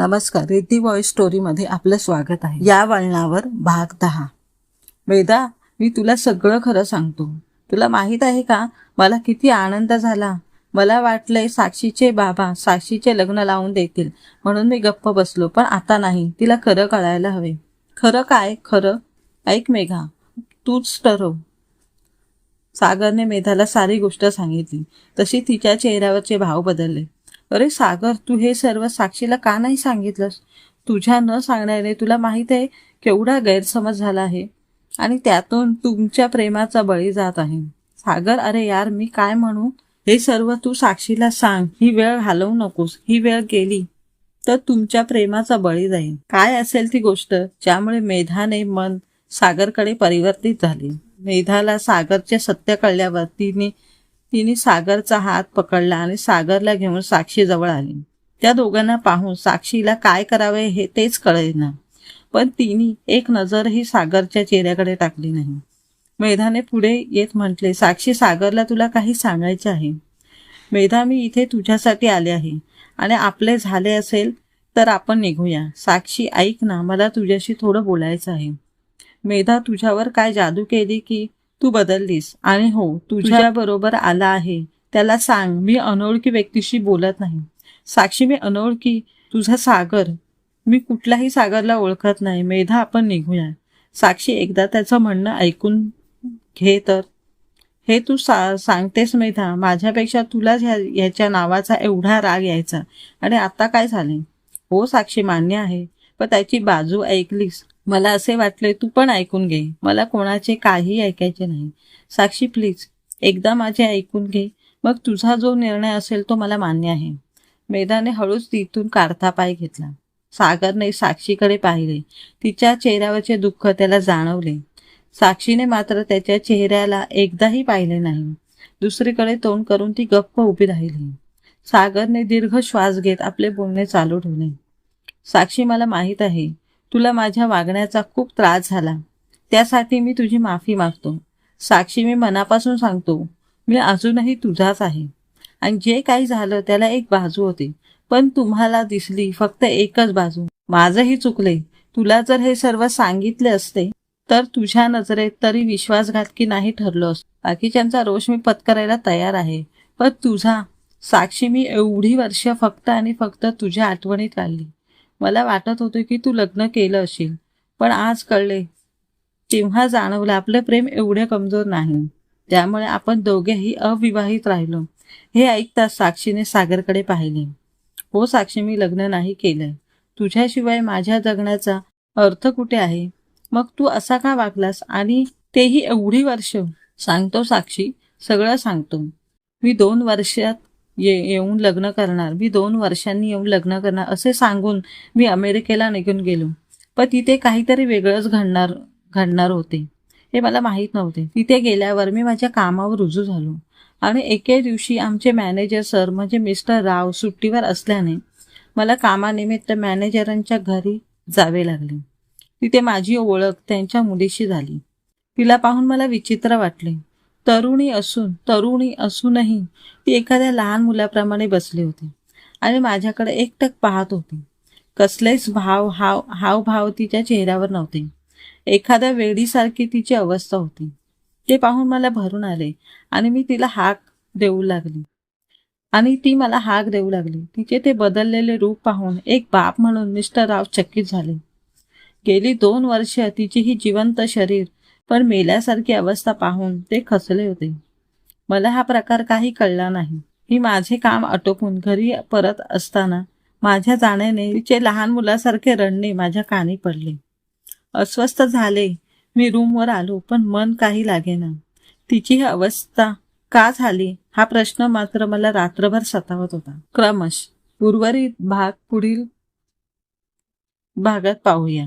नमस्कार. रिद्धी व्हॉइस स्टोरीमध्ये आपलं स्वागत आहे. या वळणावर भाग दहा. वेदा मी तुला सगळं खरं सांगतो. तुला माहीत आहे का? मला किती आनंद झाला. मला वाटलंय साक्षीचे बाबा साक्षीचे लग्न लावून देतील. म्हणून मी गप्प बसलो पण आता नाही. तिला खरं कळायला हवे. खरं काय? खरं? ऐक मेघा तूच ठरव. सागरने मेधाला सारी गोष्ट सांगितली. तशी तिच्या चेहऱ्यावरचे भाव बदलले. अरे सागर तू हे सर्व साक्षीला का नाही सांगितलंस? तुझ्या न सांगण्याने तुला माहीत आहे केवढा गैरसमज झाला आहे. आणि त्यातून तुमच्या प्रेमाचा बळी जात आहे. सागर अरे यार मी काय म्हणू? हे सर्व तू साक्षीला सांग. ही वेळ घालवू नकोस. ही वेळ गेली तर तुमच्या प्रेमाचा बळी जाईल. काय असेल ती गोष्ट? ज्यामुळे मेधाने मन सागरकडे परिवर्तित झाले. मेधाला सागरचे सत्य कळल्यावर तिने तिने सागरचा हात पकडला आणि सागरला घेऊन साक्षी जवळ आली. त्या दोघांना पाहून साक्षीला काय करावे हे तेच कळेना. पण तिने एक नजरही सागरच्या चेहऱ्याकडे टाकली नाही. मेधाने पुढे येत म्हटले साक्षी सागरला तुला काही सांगायचे आहे. मेधा मी इथे तुझ्यासाठी आले आहे. आणि आपले झाले असेल तर आपण निघूया. साक्षी ऐक ना मला तुझ्याशी थोडं बोलायचं आहे. मेधा तुझ्यावर काय जादू केली की तू बदललीस. आणि हो तुझ्या बरोबर आला आहे. त्याला सांग मी अनोळखी व्यक्तीशी बोलत नाही. साक्षी मी अनोळखी. तुझा सागर. मी कुठल्याही सागरला ओळखत नाही. मेधा आपण निघूया. साक्षी एकदा त्याचं म्हणणं ऐकून घे तर. हे तू सा सांगतेस मेधा माझ्यापेक्षा तुलाच ह्या ह्याच्या नावाचा एवढा राग यायचा. आणि आता काय झाले? हो साक्षी मान्य आहे. पण त्याची बाजू ऐकलीस. मला असे वाटले तू पण ऐकून घे. मला कोणाचे काही ऐकायचे नाही. साक्षी प्लीज एकदा माझे ऐकून घे. मग तुझा जो निर्णय असेल तो मला मान्य आहे. मेधाने हळूच तिथून काढता पाय घेतला. सागरने साक्षीकडे पाहिले. तिच्या चेहऱ्यावरचे दुःख त्याला जाणवले. साक्षीने मात्र त्याच्या चेहऱ्याला एकदाही पाहिले नाही. दुसरीकडे तोंड करून ती गप्प उभी राहिली. सागरने दीर्घ श्वास घेत आपले बोलणे चालू ठेवले. साक्षी मला माहीत आहे तुला माझ्या वागण्याचा खूप त्रास झाला. त्यासाठी मी तुझी माफी मागतो. साक्षी मी मनापासून सांगतो मी अजूनही तुझाच आहे. आणि जे काही झालं त्याला एक बाजू होती पण तुम्हाला दिसली फक्त एकच बाजू. माझंही चुकले. तुला जर हे सर्व सांगितले असते तर तुझ्या नजरेत तरी विश्वासघातकी नाही ठरलो बाकीच्यांचा रोष मी पत्करायला तयार आहे पण तुझा साक्षी मी एवढी वर्ष फक्त आणि फक्त तुझ्या आठवणीत काढली मला वाटत होतं की तू लग्न केलं असेल पण आज कळले. तेव्हा जाणवलं आपलं प्रेम एवढे कमजोर नाही. त्यामुळे आपण दोघेही अविवाहित राहिलो. हे ऐकताच साक्षीने सागरकडे पाहिले. हो साक्षी मी लग्न नाही केलंय तुझ्याशिवाय माझ्या जगण्याचा अर्थ कुठे आहे? मग तू असा का वागलास? आणि तेही एवढी वर्ष? सांगतो साक्षी. सगळं सांगतो. मी दोन वर्षात ये येऊन लग्न करणार. मी दोन वर्षांनी येऊन लग्न करणार. असे सांगून मी अमेरिकेला निघून गेलो. पण तिथे काहीतरी वेगळंच घडणार घडणार होते. हे मला माहीत नव्हते. तिथे गेल्यावर मी माझ्या कामावर रुजू झालो. आणि एके दिवशी आमचे मॅनेजर सर म्हणजे मिस्टर राव सुट्टीवर असल्याने मला कामानिमित्त मॅनेजरांच्या घरी जावे लागले. तिथे माझी ओळख त्यांच्या मुलीशी झाली. तिला पाहून मला विचित्र वाटले. तरुणी असून तरुणी असूनही ती एखाद्या लहान मुलाप्रमाणे बसली होती. आणि माझ्याकडे एकटक पाहत होती. कसलेच भाव हाव हावभाव तिच्या चेहऱ्यावर नव्हते. एखाद्या वेडीसारखी तिची अवस्था होती. ते पाहून मला भरून आले आणि मी तिला हाक देऊ लागली. आणि ती मला हाक देऊ लागली. तिचे ते बदललेले रूप पाहून एक बाप म्हणून मिस्टर राव चकित झाले. गेली दोन वर्ष तिची ही जिवंत शरीर पण मेल्यासारखी अवस्था पाहून ते खचले होते. मला हा प्रकार काही कळला नाही. मी माझे काम आटोपून घरी परत असताना माझ्या जाण्याने तिचे लहान मुलासारखे रडणे माझ्या कानी पडले. अस्वस्थ झाले मी रूमवर आलो पण मन काही लागेना. तिची ही अवस्था का झाली हा प्रश्न मात्र मला रात्रभर सतावत होता. क्रमश उर्वरित भाग पुढील भागात पाहूया.